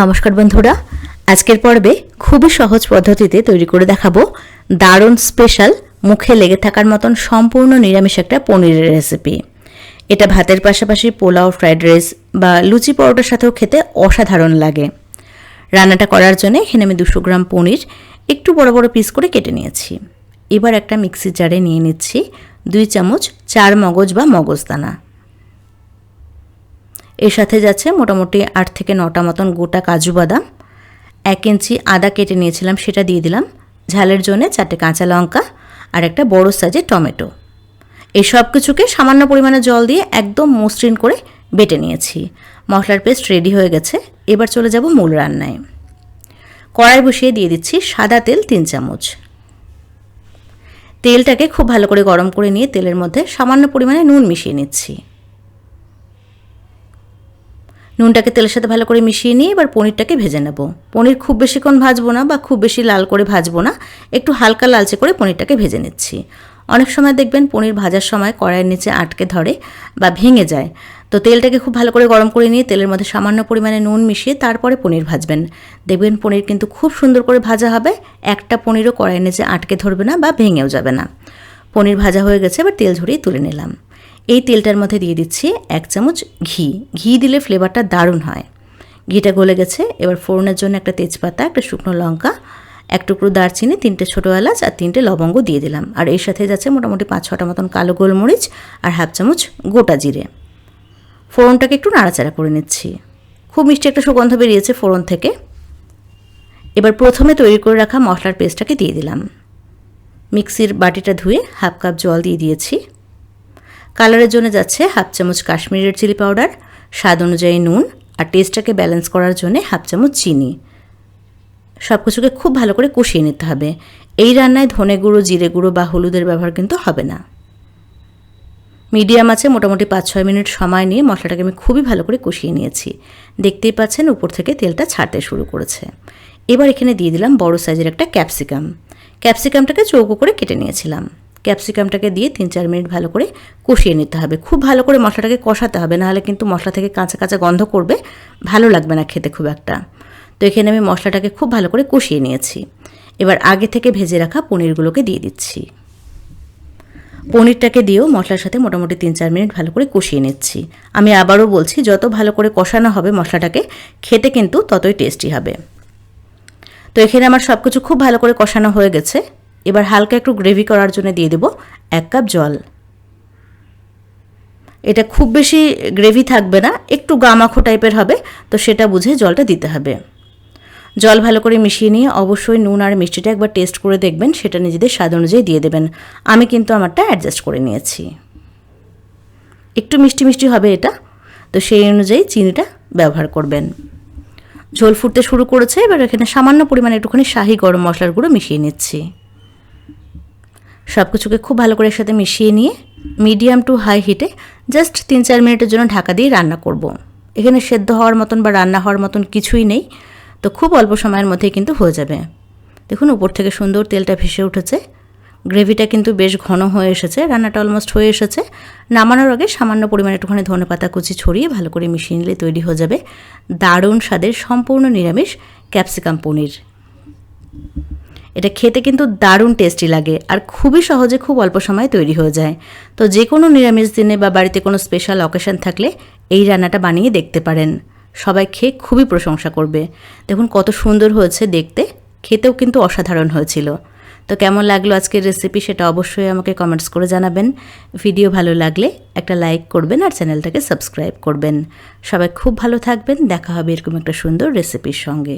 নমস্কার বন্ধুরা। আজকের পর্বে খুবই সহজ পদ্ধতিতে তৈরি করে দেখাবো দারুণ স্পেশাল মুখে লেগে থাকার মতন সম্পূর্ণ নিরামিষ একটা পনিরের রেসিপি এটা ভাতের পাশাপাশি পোলাও ফ্রাইড রাইস বা লুচি পরোটার সাথেও খেতে অসাধারণ লাগে। রান্নাটা করার জন্য এখানে আমি দুশো গ্রাম পনির একটু বড় বড় পিস করে কেটে নিয়েছি। এবার একটা মিক্সি জারে নিয়ে নিচ্ছি দুই চামচ চার মগজ বা মগজদানা। এর সাথে যাচ্ছে মোটামুটি আট থেকে নটা মতন গোটা কাজু বাদাম। এক ইঞ্চি আদা কেটে নিয়েছিলাম, সেটা দিয়ে দিলাম। ঝালের জন্য চারটে কাঁচা লঙ্কা আর একটা বড় সাইজের টমেটো। এই সব কিছুকে সামান্য পরিমাণে জল দিয়ে একদম মসৃণ করে বেটে নিয়েছি। মশলার পেস্ট রেডি হয়ে গেছে, এবার চলে যাব মূল রান্নায়। কড়াই বসিয়ে দিয়ে দিচ্ছি সাদা তেল তিন চামচ। তেলটাকে খুব ভালো করে গরম করে নিয়ে তেলের মধ্যে সামান্য পরিমাণে নুন মিশিয়ে নিচ্ছি। নুনটাকে তেলের সাথে ভালো করে মিশিয়ে নিয়ে এবার পনিরটাকে ভেজে নেব। পনির খুব বেশিক্ষণ ভাজবো না বা খুব বেশি লাল করে ভাজবো না, একটু হালকা লালচে করে পনিরটাকে ভেজে নিচ্ছি। অনেক সময় দেখবেন পনির ভাজার সময় কড়াইয়ের নিচে আটকে ধরে বা ভেঙে যায়। তো তেলটাকে খুব ভালো করে গরম করে নিয়ে তেলের মধ্যে সামান্য পরিমাণে নুন মিশিয়ে তারপরে পনির ভাজবেন। দেখবেন পনির কিন্তু খুব সুন্দর করে ভাজা হবে, একটা পনিরও কড়াইয়ের নিচে আটকে ধরবে না বা ভেঙেও যাবে না। পনির ভাজা হয়ে গেছে, এবার তেল ঝরিয়ে তুলে নিলাম। এই তেলটার মধ্যে দিয়ে দিচ্ছি এক চামচ ঘি। ঘি দিলে ফ্লেভারটা দারুণ হয়। ঘিটা গলে গেছে। এবার ফোড়নের জন্য একটা তেজপাতা, একটা শুকনো লঙ্কা, এক টুকরো দারচিনি, তিনটে ছোটো এলাচ আর তিনটে লবঙ্গ দিয়ে দিলাম। আর এর সাথে যাচ্ছে মোটামুটি পাঁচ ছটা মতন কালো গোলমরিচ আর হাফ চামচ গোটা জিরে। ফোড়নটাকে একটু নাড়াচাড়া করে নিচ্ছি। খুব মিষ্টি একটা সুগন্ধ বেরিয়েছে ফোড়ন থেকে। এবার প্রথমে তৈরি করে রাখা মশলার পেস্টটাকে দিয়ে দিলাম। মিক্সির বাটিটা ধুয়ে হাফ কাপ জল দিয়ে দিয়েছি। কালারের জন্য যাচ্ছে হাফ চামচ কাশ্মীরের চিলি পাউডার, স্বাদ অনুযায়ী নুন আর টেস্টটাকে ব্যালেন্স করার জন্য হাফ চামচ চিনি। সব কিছুকে খুব ভালো করে কষিয়ে নিতে হবে। এই রান্নায় ধনে গুঁড়ো, জিরে গুঁড়ো বা হলুদের ব্যবহার কিন্তু হবে না। মিডিয়াম আছে মোটামুটি পাঁচ ছয় মিনিট সময় নিয়ে মশলাটাকে আমি খুবই ভালো করে কষিয়ে নিয়েছি। দেখতেই পাচ্ছেন উপর থেকে তেলটা ছাড়তে শুরু করেছে। এবার এখানে দিয়ে দিলাম বড় সাইজের একটা ক্যাপসিকাম। ক্যাপসিকামটাকে চৌকো করে কেটে নিয়েছিলাম। ক্যাপসিকামটাকে দিয়ে তিন চার মিনিট ভালো করে কষিয়ে নিতে হবে। খুব ভালো করে মশলাটাকে কষাতে হবে, নাহলে কিন্তু মশলা থেকে কাঁচা কাঁচা গন্ধ করবে, ভালো লাগবে না খেতে খুব একটা। তো এখানে আমি মশলাটাকে খুব ভালো করে কষিয়ে নিয়েছি। এবার আগে থেকে ভেজে রাখা পনিরগুলোকে দিয়ে দিচ্ছি। পনিরটাকে দিয়েও মশলার সাথে মোটামুটি তিন চার মিনিট ভালো করে কষিয়ে নিচ্ছি। আমি আবারও বলছি, যত ভালো করে কষানো হবে মশলাটাকে, খেতে কিন্তু ততই টেস্টি হবে। তো এখানে আমার সব কিছু খুব ভালো করে কষানো হয়ে গেছে। এবার হালকা একটু গ্রেভি করার জন্য দিয়ে দেব এক কাপ জল। এটা খুব বেশি গ্রেভি থাকবে না, একটু গামাখো টাইপের হবে, তো সেটা বুঝে জলটা দিতে হবে। জল ভালো করে মিশিয়ে নিয়ে অবশ্যই নুন আর মিষ্টিটা একবার টেস্ট করে দেখবেন, সেটা নিজেদের স্বাদ অনুযায়ী দিয়ে দেবেন। আমি কিন্তু আমারটা অ্যাডজাস্ট করে নিয়েছি। একটু মিষ্টি মিষ্টি হবে এটা, তো সেই অনুযায়ী চিনিটা ব্যবহার করবেন। ঝোল ফুটতে শুরু করেছে, এবার এখানে সামান্য পরিমাণে একটুখানি শাহি গরম মশলার গুঁড়ো মিশিয়ে নিচ্ছি। সব কিছুকে খুব ভালো করে একসাথে মিশিয়ে নিয়ে মিডিয়াম টু হাই হিটে জাস্ট তিন চার মিনিটের জন্য ঢাকা দিয়ে রান্না করব। এখানে সেদ্ধ হওয়ার মতন বা রান্না হওয়ার মতন কিছুই নেই, তো খুব অল্প সময়ের মধ্যেই কিন্তু হয়ে যাবে। দেখুন, উপর থেকে সুন্দর তেলটা ভেসে উঠেছে। গ্রেভিটা কিন্তু বেশ ঘন হয়ে এসেছে, রান্নাটা অলমোস্ট হয়ে এসেছে। নামানোর আগে সামান্য পরিমাণে একটুখানি ধনে পাতা কুচি ছড়িয়ে ভালো করে মিশিয়ে নিলে তৈরি হয়ে যাবে দারুণ স্বাদের সম্পূর্ণ নিরামিষ ক্যাপসিকাম পনির। এটা খেতে কিন্তু দারুণ টেস্টি লাগে আর খুবই সহজে খুব অল্প সময়ে তৈরি হয়ে যায়। তো যে কোনো নিরামিষ দিনে বা বাড়িতে কোনো স্পেশাল অকেশন থাকলে এই রান্নাটা বানিয়ে দেখতে পারেন। সবাই খেয়ে খুবই প্রশংসা করবে। দেখুন কত সুন্দর হয়েছে দেখতে। খেতেও কিন্তু অসাধারণ হয়েছিল। তো কেমন লাগল আজকের রেসিপি সেটা অবশ্যই আমাকে কমেন্টস করে জানাবেন। ভিডিও ভালো লাগলে একটা লাইক করবেন আর চ্যানেলটাকে সাবস্ক্রাইব করবেন। সবাই খুব ভালো থাকবেন। দেখা হবে এরকম একটা সুন্দর রেসিপির সঙ্গে।